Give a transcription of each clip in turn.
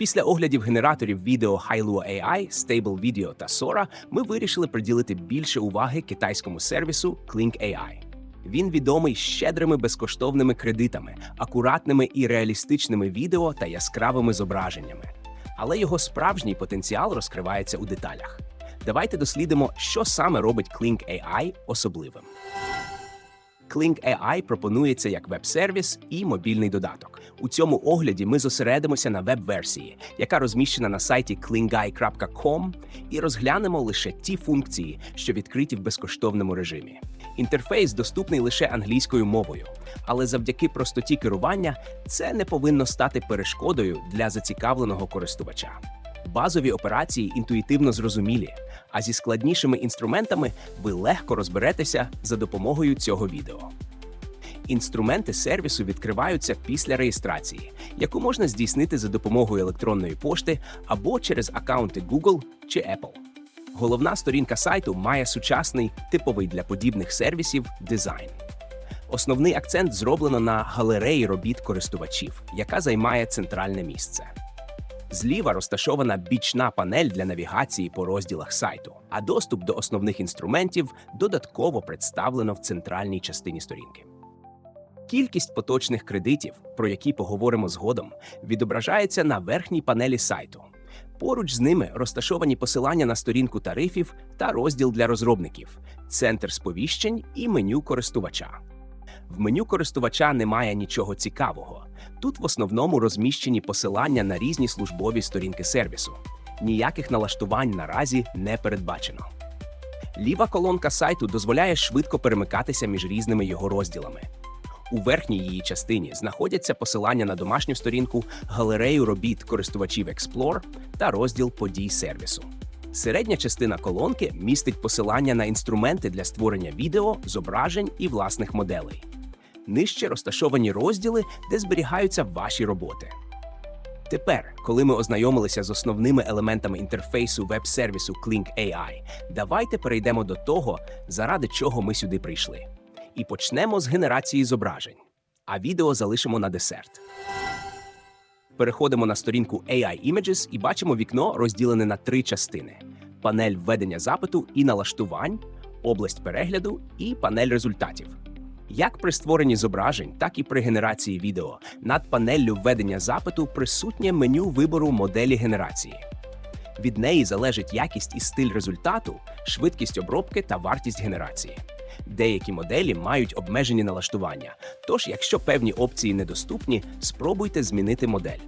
Після оглядів генераторів відео Hailuo AI, Stable Video та Sora ми вирішили приділити більше уваги китайському сервісу Clink AI. Він відомий щедрими безкоштовними кредитами, акуратними і реалістичними відео та яскравими зображеннями. Але його справжній потенціал розкривається у деталях. Давайте дослідимо, що саме робить Clink AI особливим. Clink AI пропонується як веб-сервіс і мобільний додаток. У цьому огляді ми зосередимося на веб-версії, яка розміщена на сайті klingai.com, і розглянемо лише ті функції, що відкриті в безкоштовному режимі. Інтерфейс доступний лише англійською мовою, але завдяки простоті керування це не повинно стати перешкодою для зацікавленого користувача. Базові операції інтуїтивно зрозумілі, а зі складнішими інструментами ви легко розберетеся за допомогою цього відео. Інструменти сервісу відкриваються після реєстрації, яку можна здійснити за допомогою електронної пошти або через аккаунти Google чи Apple. Головна сторінка сайту має сучасний, типовий для подібних сервісів дизайн. Основний акцент зроблено на галереї робіт користувачів, яка займає центральне місце. Зліва розташована бічна панель для навігації по розділах сайту, а доступ до основних інструментів додатково представлено в центральній частині сторінки. Кількість поточних кредитів, про які поговоримо згодом, відображається на верхній панелі сайту. Поруч з ними розташовані посилання на сторінку тарифів та розділ для розробників, центр сповіщень і меню користувача. В меню користувача немає нічого цікавого. Тут в основному розміщені посилання на різні службові сторінки сервісу. Ніяких налаштувань наразі не передбачено. Ліва колонка сайту дозволяє швидко перемикатися між різними його розділами. У верхній її частині знаходяться посилання на домашню сторінку, галерею робіт користувачів Explore та розділ подій сервісу. Середня частина колонки містить посилання на інструменти для створення відео, зображень і власних моделей. Нижче розташовані розділи, де зберігаються ваші роботи. Тепер, коли ми ознайомилися з основними елементами інтерфейсу веб-сервісу Clink AI, давайте перейдемо до того, заради чого ми сюди прийшли. І почнемо з генерації зображень, а відео залишимо на десерт. Переходимо на сторінку AI Images і бачимо вікно, розділене на три частини: панель введення запиту і налаштувань, область перегляду і панель результатів. Як при створенні зображень, так і при генерації відео над панеллю введення запиту присутнє меню вибору моделі генерації. Від неї залежить якість і стиль результату, швидкість обробки та вартість генерації. Деякі моделі мають обмежені налаштування, тож, якщо певні опції недоступні, спробуйте змінити модель.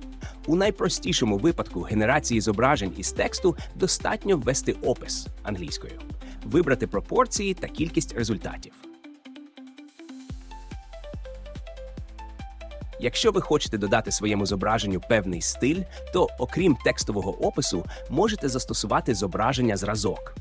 У найпростішому випадку генерації зображень із тексту достатньо ввести опис англійською, вибрати пропорції та кількість результатів. Якщо ви хочете додати своєму зображенню певний стиль, то окрім текстового опису, можете застосувати зображення зразок.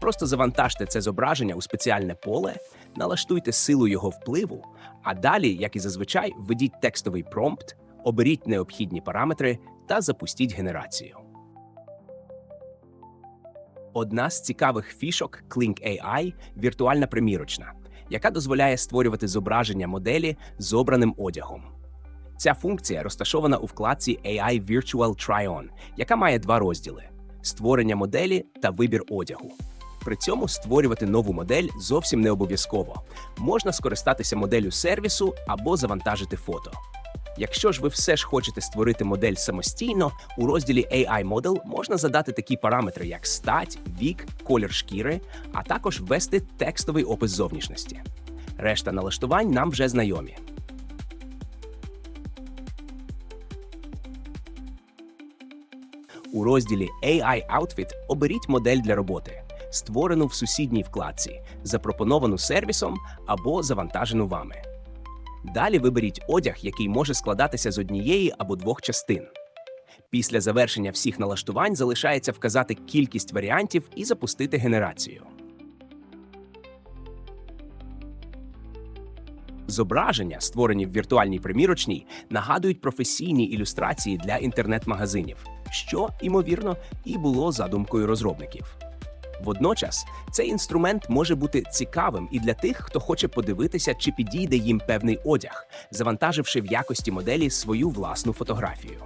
Просто завантажте це зображення у спеціальне поле, налаштуйте силу його впливу, а далі, як і зазвичай, введіть текстовий промпт, оберіть необхідні параметри та запустіть генерацію. Одна з цікавих фішок Clink AI – віртуальна примірочна, яка дозволяє створювати зображення моделі з обраним одягом. Ця функція розташована у вкладці AI Virtual Try-On, яка має два розділи: створення моделі та вибір одягу. При цьому створювати нову модель зовсім не обов'язково. Можна скористатися моделлю сервісу або завантажити фото. Якщо ж ви все ж хочете створити модель самостійно, у розділі AI Model можна задати такі параметри, як стать, вік, колір шкіри, а також ввести текстовий опис зовнішності. Решта налаштувань нам вже знайомі. У розділі AI Outfit оберіть модель для роботи, створену в сусідній вкладці, запропоновану сервісом або завантажену вами. Далі виберіть одяг, який може складатися з однієї або двох частин. Після завершення всіх налаштувань залишається вказати кількість варіантів і запустити генерацію. Зображення, створені в віртуальній примірочній, нагадують професійні ілюстрації для інтернет-магазинів, що, ймовірно, і було задумкою розробників. Водночас цей інструмент може бути цікавим і для тих, хто хоче подивитися, чи підійде їм певний одяг, завантаживши в якості моделі свою власну фотографію.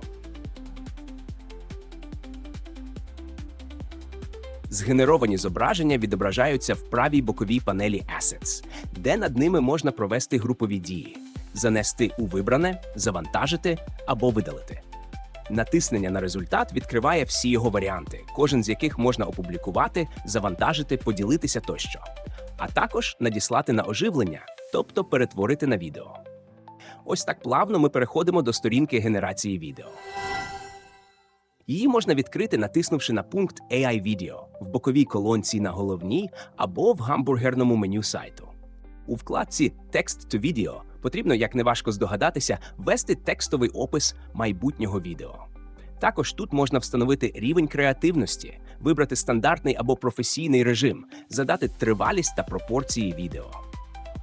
Згенеровані зображення відображаються в правій боковій панелі Assets, де над ними можна провести групові дії занести у вибране, завантажити або видалити. Натиснення на результат відкриває всі його варіанти, кожен з яких можна опублікувати, завантажити, поділитися тощо, а також надіслати на оживлення, тобто перетворити на відео. Ось так плавно ми переходимо до сторінки генерації відео. Її можна відкрити, натиснувши на пункт AI Video в боковій колонці на головній або в гамбургерному меню сайту. У вкладці Text to Video потрібно, як неважко здогадатися, ввести текстовий опис майбутнього відео. Також тут можна встановити рівень креативності, вибрати стандартний або професійний режим, задати тривалість та пропорції відео.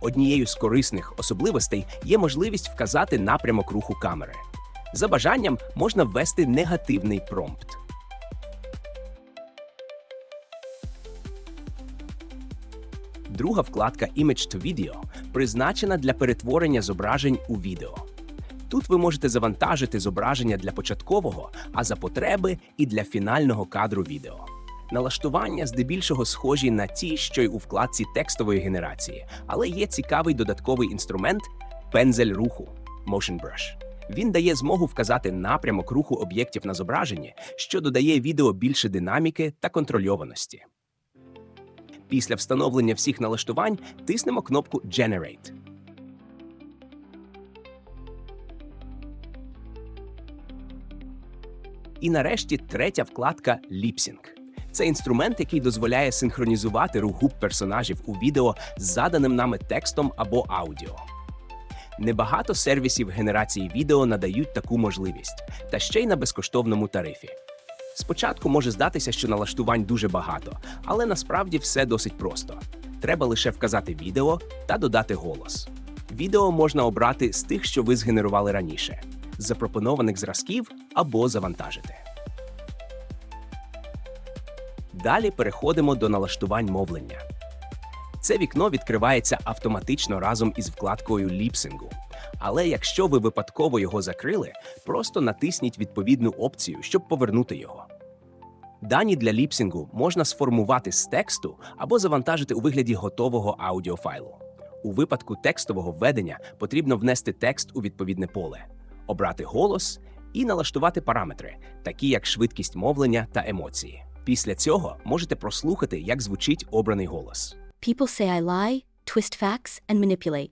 Однією з корисних особливостей є можливість вказати напрямок руху камери. За бажанням можна ввести негативний промпт. Друга вкладка Image to Video призначена для перетворення зображень у відео. Тут ви можете завантажити зображення для початкового, а за потреби і для фінального кадру відео. Налаштування здебільшого схожі на ті, що й у вкладці текстової генерації, але є цікавий додатковий інструмент пензель руху Motion Brush. Він дає змогу вказати напрямок руху об'єктів на зображенні, що додає відео більше динаміки та контрольованості. Після встановлення всіх налаштувань тиснемо кнопку Generate. І нарешті третя вкладка Lip-Sync. Це інструмент, який дозволяє синхронізувати рух губ персонажів у відео з заданим нами текстом або аудіо. Небагато сервісів генерації відео надають таку можливість, та ще й на безкоштовному тарифі. Спочатку може здатися, що налаштувань дуже багато, але насправді все досить просто. Треба лише вказати відео та додати голос. Відео можна обрати з тих, що ви згенерували раніше, з запропонованих зразків або завантажити. Далі переходимо до налаштувань мовлення. Це вікно відкривається автоматично разом із вкладкою ліпсингу. Але якщо ви випадково його закрили, просто натисніть відповідну опцію, щоб повернути його. Дані для ліпсингу можна сформувати з тексту або завантажити у вигляді готового аудіофайлу. У випадку текстового введення потрібно внести текст у відповідне поле, обрати голос і налаштувати параметри, такі як швидкість мовлення та емоції. Після цього можете прослухати, як звучить обраний голос. People say I lie, twist facts, and manipulate.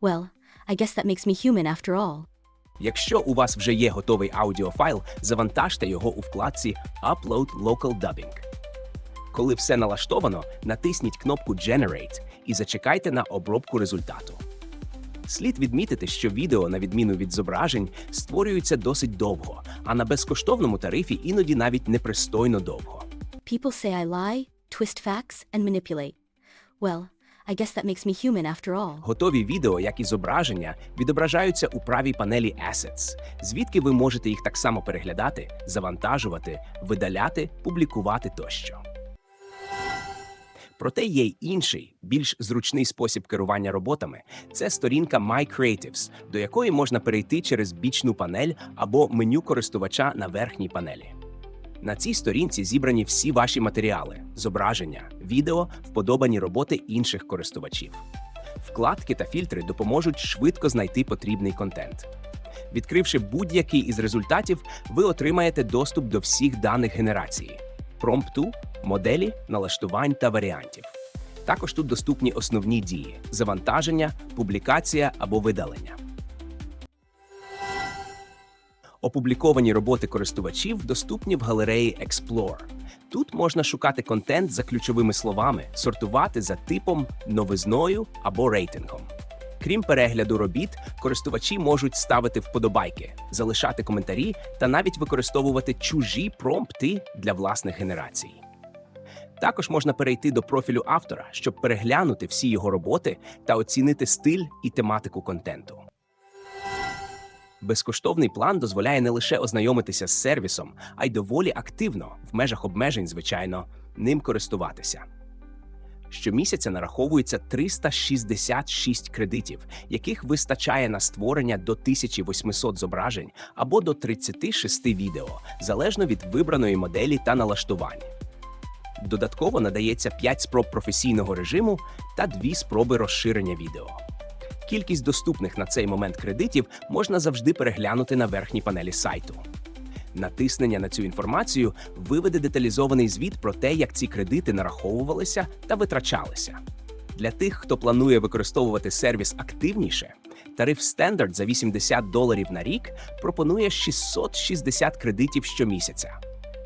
Well, I guess that makes me human after all. Якщо у вас вже є готовий аудіофайл, завантажте його у вкладці Upload Local Dubbing. Коли все налаштовано, натисніть кнопку Generate і зачекайте на обробку результату. Слід відмітити, що відео, на відміну від зображень, створюються досить довго, а на безкоштовному тарифі іноді навіть непристойно довго. People say I lie, twist facts, and manipulate. Well, I guess that makes me human after all. Готові відео, як і зображення, відображаються у правій панелі Assets, звідки ви можете їх так само переглядати, завантажувати, видаляти, публікувати тощо. Проте є й інший, більш зручний спосіб керування роботами це сторінка My Creatives, до якої можна перейти через бічну панель або меню користувача на верхній панелі. На цій сторінці зібрані всі ваші матеріали, зображення, відео, вподобані роботи інших користувачів. Вкладки та фільтри допоможуть швидко знайти потрібний контент. Відкривши будь-який із результатів, ви отримаєте доступ до всіх даних генерації, промпту, моделі, налаштувань та варіантів. Також тут доступні основні дії: завантаження, публікація або видалення. Опубліковані роботи користувачів доступні в галереї Explore. Тут можна шукати контент за ключовими словами, сортувати за типом, новизною або рейтингом. Крім перегляду робіт, користувачі можуть ставити вподобайки, залишати коментарі та навіть використовувати чужі промпти для власних генерацій. Також можна перейти до профілю автора, щоб переглянути всі його роботи та оцінити стиль і тематику контенту. Безкоштовний план дозволяє не лише ознайомитися з сервісом, а й доволі активно, в межах обмежень, звичайно, ним користуватися. Щомісяця нараховується 366 кредитів, яких вистачає на створення до 1800 зображень або до 36 відео, залежно від вибраної моделі та налаштувань. Додатково надається 5 спроб професійного режиму та 2 спроби розширення відео. Кількість доступних на цей момент кредитів можна завжди переглянути на верхній панелі сайту. Натиснення на цю інформацію виведе деталізований звіт про те, як ці кредити нараховувалися та витрачалися. Для тих, хто планує використовувати сервіс активніше, тариф Standard за 80 доларів на рік пропонує 660 кредитів щомісяця.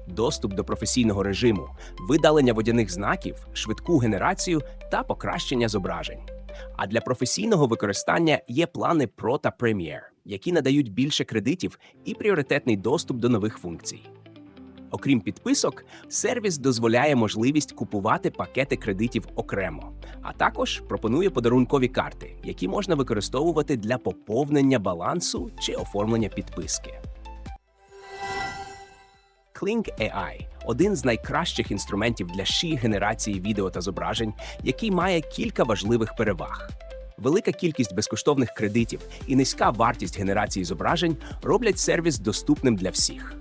Доступ до професійного режиму, видалення водяних знаків, швидку генерацію та покращення зображень. А для професійного використання є плани Pro та Premier, які надають більше кредитів і пріоритетний доступ до нових функцій. Окрім підписок, сервіс дозволяє можливість купувати пакети кредитів окремо, а також пропонує подарункові карти, які можна використовувати для поповнення балансу чи оформлення підписки. Clink AI – один з найкращих інструментів для ші генерації відео та зображень, який має кілька важливих переваг. Велика кількість безкоштовних кредитів і низька вартість генерації зображень роблять сервіс доступним для всіх.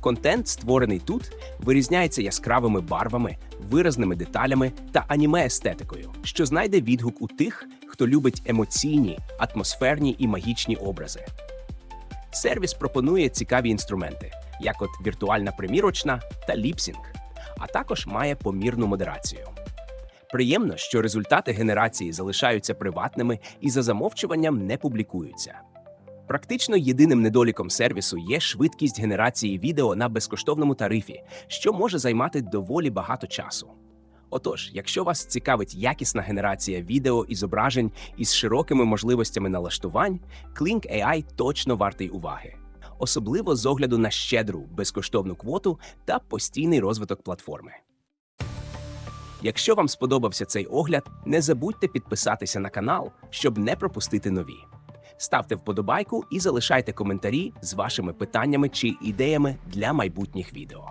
Контент, створений тут, вирізняється яскравими барвами, виразними деталями та аніме-естетикою, що знайде відгук у тих, хто любить емоційні, атмосферні і магічні образи. Сервіс пропонує цікаві інструменти, як от віртуальна примірочна та ліпсінг, а також має помірну модерацію. Приємно, що результати генерації залишаються приватними і за замовчуванням не публікуються. Практично єдиним недоліком сервісу є швидкість генерації відео на безкоштовному тарифі, що може займати доволі багато часу. Отож, якщо вас цікавить якісна генерація відео і зображень із широкими можливостями налаштувань, Clink AI точно вартий уваги, особливо з огляду на щедру безкоштовну квоту та постійний розвиток платформи. Якщо вам сподобався цей огляд, не забудьте підписатися на канал, щоб не пропустити нові. Ставте вподобайку і залишайте коментарі з вашими питаннями чи ідеями для майбутніх відео.